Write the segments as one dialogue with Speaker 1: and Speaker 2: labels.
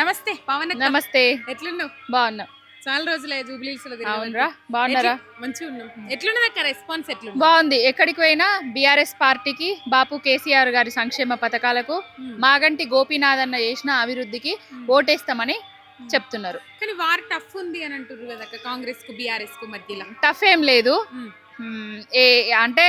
Speaker 1: నమస్తే పవన్.
Speaker 2: నమస్తే.
Speaker 1: ఎట్లున్నావు?
Speaker 2: బాగున్నా.
Speaker 1: చాలా రోజులే జూబ్లీస్
Speaker 2: అవునరా బాగున్నారా?
Speaker 1: మంచిగా ఉన్నాం ఎట్లున్నది అక్క రెస్పాన్స్ ఎట్లుంది?
Speaker 2: బాగుంది. ఎక్కడికి పోయినా బీఆర్ఎస్ పార్టీకి బాపు కేసీఆర్ గారి సంక్షేమ పథకాలకు. మాగంటి గోపీనాథ్ అన్న చేసిన అభివృద్ధికి ఓటేస్తామని చెప్తున్నారు.
Speaker 1: కానీ వారు టఫ్ ఉంది అని అంటున్నారు కదా కాంగ్రెస్కు బీఆర్ఎస్కు మధ్యలో.
Speaker 2: టఫ్ ఏం లేదు. ఏ అంటే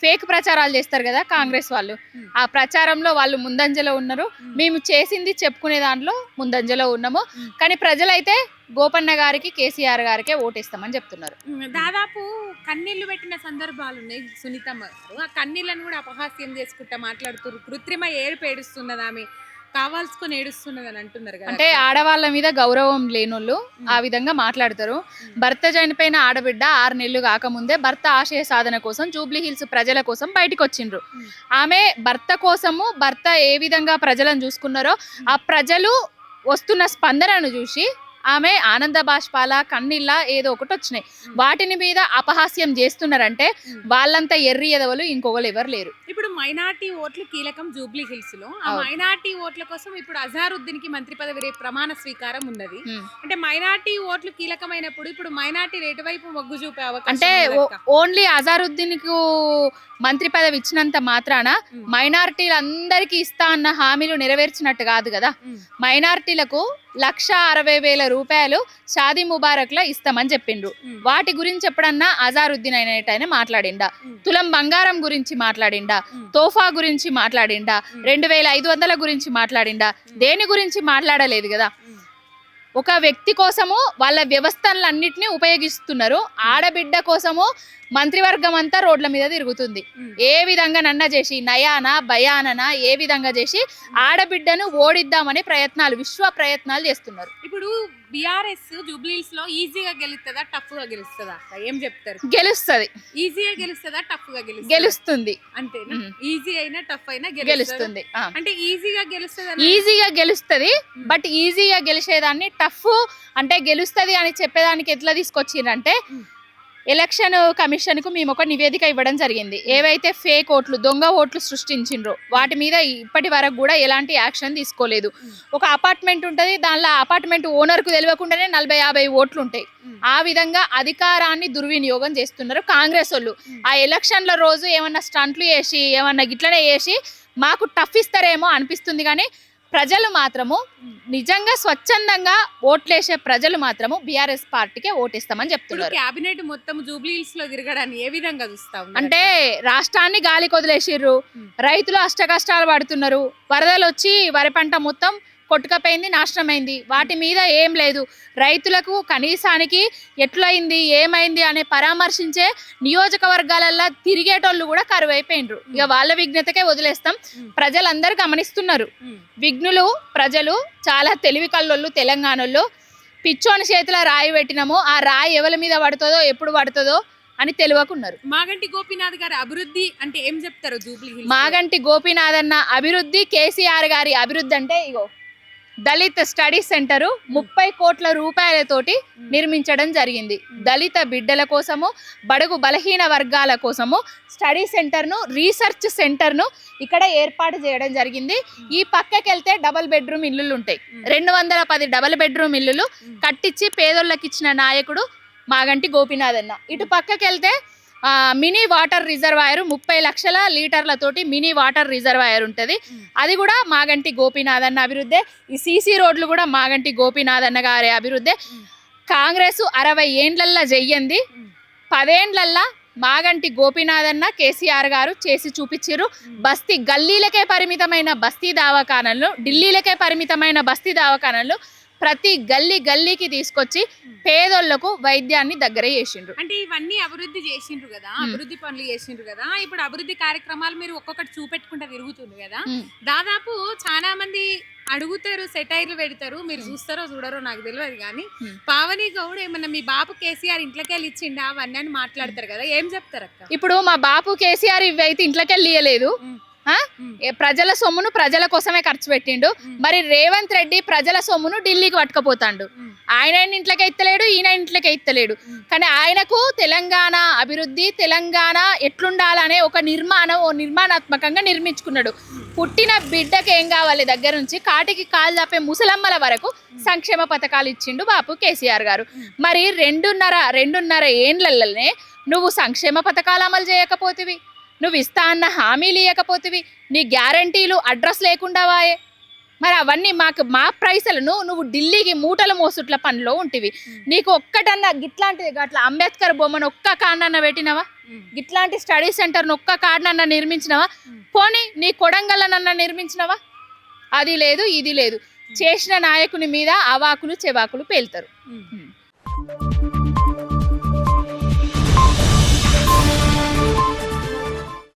Speaker 2: ఫేక్ ప్రచారాలు చేస్తారు కదా కాంగ్రెస్ వాళ్ళు.
Speaker 1: ఉమ్.
Speaker 2: ఆ ప్రచారంలో వాళ్ళు ముందంజలో ఉన్నారు.
Speaker 1: ఉమ్.
Speaker 2: మేము చేసింది చెప్పుకునే దాంట్లో ముందంజలో ఉన్నాము.
Speaker 1: ఉమ్.
Speaker 2: కానీ ప్రజలైతే గోపన్న గారికి కేసీఆర్ గారికే ఓటేస్తామని చెప్తున్నారు.
Speaker 1: దాదాపు కన్నీళ్ళు పెట్టిన సందర్భాలు ఉన్నాయి సునీతమ్మ గారు. ఆ కన్నీళ్ళను కూడా అపహాస్యం చేసుకుంటా మాట్లాడుతున్నారు. కృత్రిమ ఏడుపు ఏడుస్తున్నది ఆమె. కావాల్సుకొని ఏడుస్తున్నది అని అంటున్నారు కదా
Speaker 2: అంటే. ఆడవాళ్ళ మీద గౌరవం లేనోళ్ళు. ఆ విధంగా మాట్లాడతారు భర్త చనిపోయిన ఆడబిడ్డ ఆరు నెలలు కాకముందే భర్త ఆశయ సాధన కోసం జూబ్లీ హిల్స్ ప్రజల కోసం బయటకు వచ్చిండ్రు. ఆమె భర్త కోసము భర్త ఏ విధంగా ప్రజలను చూసుకున్నారో ఆ ప్రజలు వస్తున్న స్పందనను చూసి ఆమె ఆనంద బాష్పాల కన్నీళ్ళ ఏదో ఒకటి వచ్చినాయి. వాటిని మీద అపహాస్యం చేస్తున్నారంటే. వాళ్ళంతా ఎర్రి ఎదవలు ఇంకొకరు ఎవరు లేరు
Speaker 1: మైనార్టీ ఓట్లు కీలకం జూబ్లీ హిల్స్లో ఆ. మైనార్టీ ఓట్ల కోసం ఇప్పుడు అజారుద్దీన్కి మంత్రి పదవి రేపు ప్రమాణ స్వీకారం ఉన్నది. అంటే మైనార్టీ ఓట్లు కీలకమైనప్పుడు ఇప్పుడు మైనార్టీ రేటు వైపు మొగ్గు చూపే అవకాశం
Speaker 2: అంటే. ఓన్లీ అజారుద్దీన్కు మంత్రి పదవి ఇచ్చినంత మాత్రాన. మైనారిటీలందరికీ ఇస్తా అన్న హామీలు నెరవేర్చినట్టు కాదు కదా. మైనారిటీలకు లక్ష అరవై వేల రూపాయలు షాదీ ముబారక్లో ఇస్తామని చెప్పిండ్రు. వాటి గురించి ఎప్పుడన్నా అజారుద్దీన్ అయినట్టయినా మాట్లాడిండా
Speaker 1: ఉమ్.
Speaker 2: తులం బంగారం గురించి మాట్లాడిండా. తోఫా గురించి మాట్లాడిండా. రెండు వేల ఐదు వందల గురించి మాట్లాడిండా. దేని గురించి మాట్లాడలేదు కదా. ఒక వ్యక్తి కోసము వాళ్ళ వ్యవస్థలన్నింటినీ ఉపయోగిస్తున్నారు. ఆడబిడ్డ కోసము మంత్రివర్గం అంతా రోడ్ల మీద తిరుగుతుంది. ఏ విధంగా నన్న చేసి నయాన భయానన ఏ విధంగా చేసి ఆడబిడ్డను ఓడిద్దామని ప్రయత్నాలు విశ్వ ప్రయత్నాలు చేస్తున్నారు.
Speaker 1: ఇప్పుడు బిఆర్ఎస్ జూబ్లీస్లో ఈజీగా గెలుస్తుందా టఫ్గా గెలుస్తుందా? అక్క? ఏం చెప్తారు?
Speaker 2: గెలుస్తుంది.
Speaker 1: ఈజీగా గెలుస్తుందా టఫ్గా గెలుస్తుందా?
Speaker 2: గెలుస్తుంది.
Speaker 1: అంతేనా?
Speaker 2: ఉమ్.
Speaker 1: ఈజీ అయినా టఫ్ అయినా గెలుస్తుంది. అంటే ఈజీగా గెలుస్తుంది
Speaker 2: ఈజీగా గెలుస్తుంది బట్ ఈజీగా గెలిచేదాన్ని టఫ్ అంటే గెలుస్తుంది అని చెప్పేదానికి ఎట్లా తీసుకొచ్చిండ్రంటే
Speaker 1: ఉమ్.
Speaker 2: ఎలక్షన్ కమిషన్కు మేము ఒక నివేదిక ఇవ్వడం జరిగింది. ఏవైతే ఫేక్ ఓట్లు దొంగ ఓట్లు సృష్టించిండ్రో వాటి మీద ఇప్పటి వరకు కూడా ఎలాంటి యాక్షన్ తీసుకోలేదు. ఒక అపార్ట్మెంట్ ఉంటుంది దానిలో అపార్ట్మెంట్ ఓనర్కు తెలియకుండానే నలభై యాభై ఓట్లు ఉంటాయి. ఆ విధంగా అధికారాన్ని దుర్వినియోగం చేస్తున్నారు కాంగ్రెస్ వాళ్ళు. ఆ ఎలక్షన్ల రోజు ఏమన్నా స్టంట్లు వేసి ఏమన్నా గిట్లనే వేసి మాకు టఫ్ ఇస్తారేమో అనిపిస్తుంది కానీ ప్రజలు మాత్రము నిజంగా స్వచ్ఛందంగా ఓట్లేసే ప్రజలు మాత్రము బీఆర్ఎస్ పార్టీకే ఓటేస్తామని చెప్తున్నారు
Speaker 1: క్యాబినెట్ మొత్తం జూబ్లీ హిల్స్లో తిరగడాన్ని ఏ విధంగా చూస్తా
Speaker 2: అంటే రాష్ట్రాన్ని గాలి కొదిలేసిర్రు. రైతులు అష్టకష్టాలు పడుతున్నారు వరదలు వచ్చి వరి పంట మొత్తం కొట్టుకపోయింది నాశనమైంది. వాటి మీద ఏం లేదు. రైతులకు కనీసానికి ఎట్లయింది ఏమైంది అనే పరామర్శించే నియోజకవర్గాలల్లో తిరిగేటోళ్ళు కూడా కరువు అయిపోయినరు ఇక వాళ్ళ విఘ్నతకే వదిలేస్తాం. ప్రజలందరూ గమనిస్తున్నారు. విఘ్నులు ప్రజలు చాలా తెలివి కల్లోళ్ళు తెలంగాణలో పిచ్చోని చేతిలో రాయి పెట్టినాము. ఆ రాయి ఎవరి మీద పడుతుందో ఎప్పుడు పడుతుందో అని తెలియకున్నారు.
Speaker 1: మాగంటి గోపీనాథ్ గారి అభివృద్ధి అంటే ఏం చెప్తారు?
Speaker 2: మాగంటి గోపీనాథ్ అన్న అభివృద్ధి కేసీఆర్ గారి అభివృద్ధి అంటే ఇగో దళిత్ స్టడీ సెంటర్ ముప్పై కోట్ల రూపాయలతోటి. నిర్మించడం జరిగింది. దళిత బిడ్డల కోసము బడుగు బలహీన వర్గాల కోసము స్టడీ సెంటర్ను రీసెర్చ్ సెంటర్ను ఇక్కడ ఏర్పాటు చేయడం జరిగింది. ఈ పక్కకి వెళ్తే డబల్ బెడ్రూమ్ ఇల్లులు ఉంటాయి. రెండు వందల పది డబల్ బెడ్రూమ్ ఇల్లులు. కట్టించి పేదోళ్ళకి ఇచ్చిన నాయకుడు మాగంటి గోపీనాథ్ అన్న ఇటు పక్కకి వెళ్తే మినీ వాటర్ రిజర్వాయర్ ముప్పై లక్షల లీటర్లతోటి మినీ వాటర్ రిజర్వాయర్ ఉంటుంది. అది కూడా మాగంటి గోపీనాథ్ అన్న అభివృద్ధి ఈ సీసీ రోడ్లు కూడా మాగంటి గోపీనాథ్ అన్న గారి అభివృద్ధి. కాంగ్రెస్ అరవై ఏండ్లల్లా చెయ్యంది. పదేండ్లల్లా మాగంటి గోపీనాథ్ అన్న కేసీఆర్ గారు చేసి చూపించారు. బస్తీ గల్లీలకే పరిమితమైన బస్తీ దవాఖానలు ఢిల్లీలకే పరిమితమైన బస్తీ దవాఖానలు ప్రతి గల్లీ గల్లీకి తీసుకొచ్చి పేదోళ్ళకు వైద్యాన్ని దగ్గర చేసిండ్రు
Speaker 1: అంటే ఇవన్నీ అభివృద్ధి చేసిండ్రు కదా. అభివృద్ధి పనులు చేసిండ్రు కదా ఇప్పుడు అభివృద్ధి కార్యక్రమాలు మీరు ఒక్కొక్కటి చూపెట్టుకుంటా తిరుగుతుండ్రు కదా. దాదాపు చాలా మంది అడుగుతారు సెటైర్లు పెడతారు మీరు. చూస్తారో చూడరో నాకు తెలియదు కానీ. పావని గౌడ్ ఏమన్నా మీ బాబు కేసీఆర్ ఇంట్లోకి వెళ్ళి ఇచ్చిండా అవన్నీ అని మాట్లాడతారు కదా ఏం చెప్తారు అక్క
Speaker 2: ఇప్పుడు మా బాపు కేసీఆర్ ఇవి అయితే ఇంట్లోకి
Speaker 1: ఉమ్.
Speaker 2: ప్రజల సొమ్మును ప్రజల కోసమే ఖర్చు పెట్టిండు. మరి రేవంత్ రెడ్డి ప్రజల సొమ్మును ఢిల్లీకి పట్టుకపోతాడు. ఆయన ఇంట్లోకి ఎత్తలేడు ఈయన ఇంట్లోకి ఎత్తలేడు. కానీ ఆయనకు తెలంగాణ అభివృద్ధి తెలంగాణ ఎట్లుండాలనే ఒక నిర్మాణం ఓ నిర్మాణాత్మకంగా నిర్మించుకున్నాడు. పుట్టిన బిడ్డకి ఏం కావాలి దగ్గర నుంచి కాటికి కాలు తప్పే ముసలమ్మల వరకు సంక్షేమ పథకాలు ఇచ్చిండు బాపు కేసీఆర్ గారు. మరి రెండున్నర రెండున్నర ఏండ్లలోనే నువ్వు సంక్షేమ పథకాలు అమలు చేయకపోతివి. నువ్వు ఇస్తా అన్న హామీలు ఇవ్వకపోతివి నీ గ్యారంటీలు అడ్రస్ లేకుండా వాయే. మరి అవన్నీ మాకు మా ప్రైసులను నువ్వు ఢిల్లీకి మూటల మోసుట్ల పనిలో ఉంటివి. నీకు ఒక్కటన్నా గిట్లాంటి అట్లా అంబేద్కర్ బొమ్మను ఒక్క కాడనన్న పెట్టినవా. గిట్లాంటి స్టడీ సెంటర్ను ఒక్క కాడనన్న నిర్మించినవా. పోనీ నీ కొడంగల్లనన్న నిర్మించినవా? అది లేదు ఇది లేదు. చేసిన నాయకుని మీద అవాకులు చెవాకులు పేలుతారు.